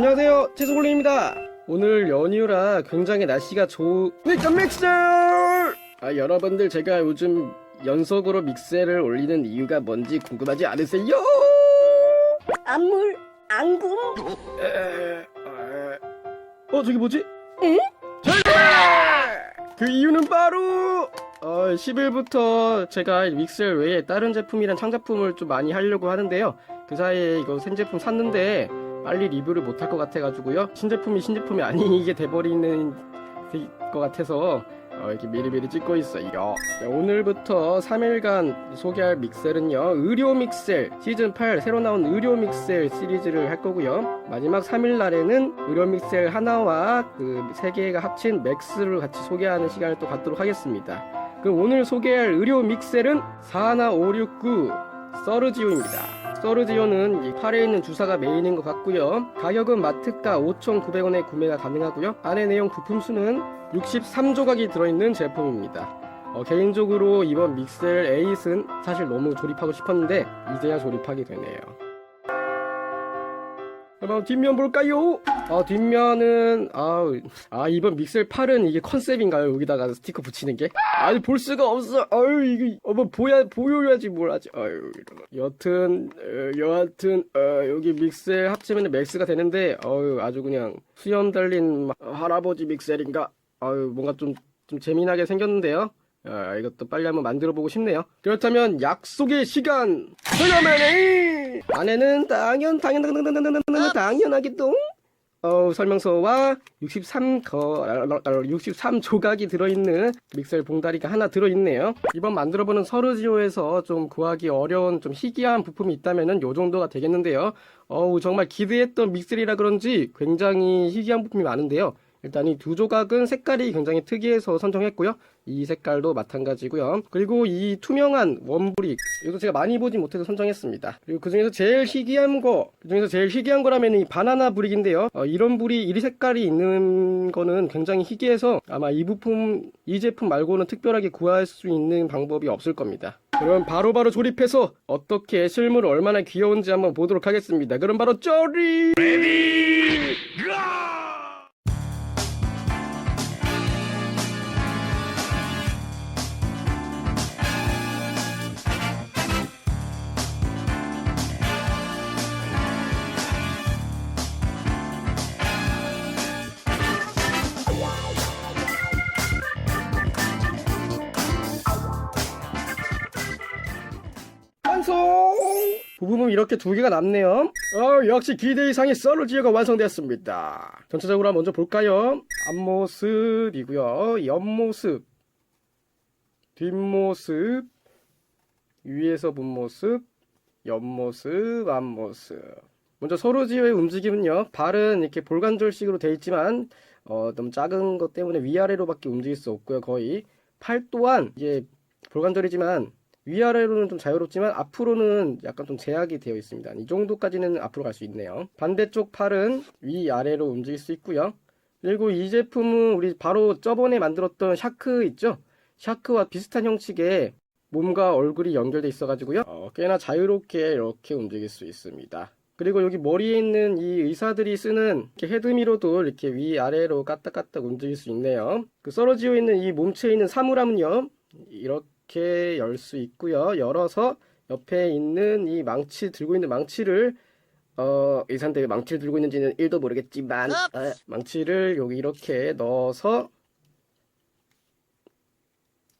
안녕하세요 채소골림입니다 오늘 연휴라 굉장히 날씨가 좋... 믹서 믹서! 아 여러분들 제가 요즘 연속으로 믹셀을 올리는 이유가 뭔지 궁금하지 않으세요? 안물 안궁. 어 저기 뭐지? 응? 그 이유는 바로 어, 10일부터 제가 믹셀 외에 다른 제품이랑 창작품을 좀 많이 하려고 하는데요. 그 사이에 이거 새 제품 샀는데 빨리 리뷰를 못할 것 같아가지고요. 신제품이 신제품이 아니게 돼버리는 것 같아서 어, 이렇게 미리미리 찍고 있어요. 네, 오늘부터 3일간 소개할 믹셀은요. 의료 믹셀 시즌 8 새로 나온 의료 믹셀 시리즈를 할 거고요. 마지막 3일 날에는 의료 믹셀 하나와 그 세 개가 합친 맥스를 같이 소개하는 시간을 또 갖도록 하겠습니다. 그럼 오늘 소개할 의료 믹셀은 41569 서르지오입니다. 서르지오는 이 팔에 있는 주사가 메인인 것 같고요. 가격은 마트가 5,900원에 구매가 가능하고요. 안에 내용 부품 수는 63조각이 들어있는 제품입니다. 어, 개인적으로 이번 믹셀 8은 사실 너무 조립하고 싶었는데 이제야 조립하게 되네요. 그럼 뒷면 볼까요? 어, 뒷면은 아, 아 이번 믹셀 8은 이게 컨셉인가요? 여기다가 스티커 붙이는 게? 아니 볼 수가 없어. 아유 이거 어, 뭐 보야 보여야지 뭘 하지. 아유 이런. 여튼 어, 여하튼 어, 여기 믹셀 합치면 맥스가 되는데 어유 아주 그냥 수염 달린 마- 할아버지 믹셀인가? 아유 뭔가 좀 좀 재미나게 생겼는데요. 아, 이것도 빨리 한번 만들어 보고 싶네요. 그렇다면 약속의 시간 그러면은 안에는 당연 당연 당연 당연 당연 당연 당연하게도 어, 설명서와 63 거, 63 조각이 들어있는 믹셀 봉다리가 하나 들어있네요. 이번 만들어보는 서르지오에서 좀 구하기 어려운 좀 희귀한 부품이 있다면은 요 정도가 되겠는데요. 어우 정말 기대했던 믹셀이라 그런지 굉장히 희귀한 부품이 많은데요. 일단 이 두 조각은 색깔이 굉장히 특이해서 선정했고요. 이 색깔도 마찬가지고요. 그리고 이 투명한 원브릭 이것도 제가 많이 보지 못해서 선정했습니다. 그리고 그 중에서 제일 희귀한 거, 그 중에서 제일 희귀한 거라면 이 바나나 브릭인데요. 어, 이런 불이 이 색깔이 있는 거는 굉장히 희귀해서 아마 이 부품, 이 제품 말고는 특별하게 구할 수 있는 방법이 없을 겁니다. 그럼 바로바로 조립해서 어떻게 실물 얼마나 귀여운지 한번 보도록 하겠습니다. 그럼 바로 쪼리! 완성! 부품은 이렇게 두 개가 남네요. 어, 역시 기대 이상의 썰루지어가 완성되었습니다. 전체적으로 한번 먼저 볼까요? 앞모습이고요. 옆모습, 뒷모습, 위에서 본 모습, 옆모습, 앞모습. 먼저 서로지어의 움직임은요. 발은 이렇게 볼관절식으로 되어 있지만 어, 너무 작은 것 때문에 위아래로밖에 움직일 수 없고요. 거의 팔 또한 이게 볼관절이지만 위아래로는 좀 자유롭지만 앞으로는 약간 좀 제약이 되어 있습니다. 이 정도까지는 앞으로 갈 수 있네요. 반대쪽 팔은 위아래로 움직일 수 있고요. 그리고 이 제품은 우리 바로 저번에 만들었던 샤크 있죠? 샤크와 비슷한 형식의 몸과 얼굴이 연결돼 있어가지고요. 어, 꽤나 자유롭게 이렇게 움직일 수 있습니다. 그리고 여기 머리에 있는 이 의사들이 쓰는 이렇게 헤드미러도 이렇게 위아래로 까딱까딱 움직일 수 있네요. 그 썰어지어 있는 이 몸체에 있는 사물함은요. 이렇게 열 수 있고요. 열어서 옆에 있는 이 망치 들고 있는 망치를 어, 의사인데 왜 망치를 들고 있는지는 1도 모르겠지만 어, 망치를 여기 이렇게 넣어서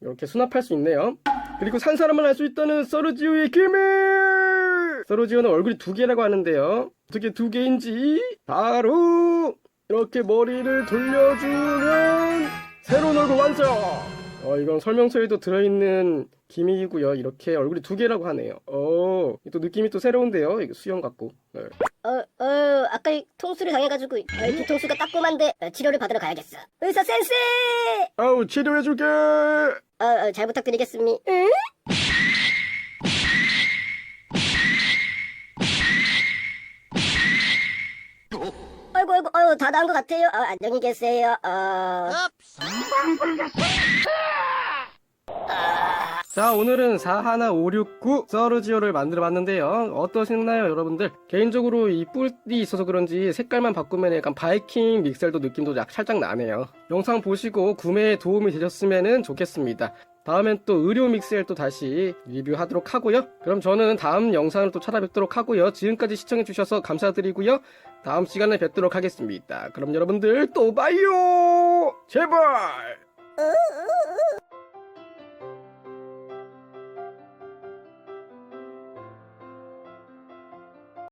이렇게 수납할 수 있네요. 그리고 산 사람만 알 수 있다는 서르지오의 기밀! 서르지오는 얼굴이 두 개라고 하는데요. 어떻게 두 개인지 바로 이렇게 머리를 돌려주면 새로운 얼굴 완성! 어, 이건 설명서에도 들어있는 기믹이고요. 이렇게 얼굴이 두 개라고 하네요. 어, 또 느낌이 또 새로운데요. 이거 수염 같고. 네. 어, 어, 아까 이 통수를 당해가지고 어, 뒤통수가 따끔한데 어, 치료를 받으러 가야겠어 의사 센세 아우, 치료해줄게! 어, 어, 잘 부탁드리겠습니다 응? 다 나은 것 같아요. 어, 안녕히 계세요. 어... 아, 자 오늘은 41569 서르지오를 만들어 봤는데요. 어떠셨나요 여러분들? 개인적으로 이 뿔이 있어서 그런지 색깔만 바꾸면 약간 바이킹 믹셀도 느낌도 약- 살짝 나네요. 영상 보시고 구매에 도움이 되셨으면 좋겠습니다 다음엔 또 의료 믹셀 또 다시 리뷰하도록 하고요. 그럼 저는 다음 영상을 또 찾아뵙도록 하고요. 지금까지 시청해주셔서 감사드리고요. 다음 시간에 뵙도록 하겠습니다. 그럼 여러분들 또 봐요. 제발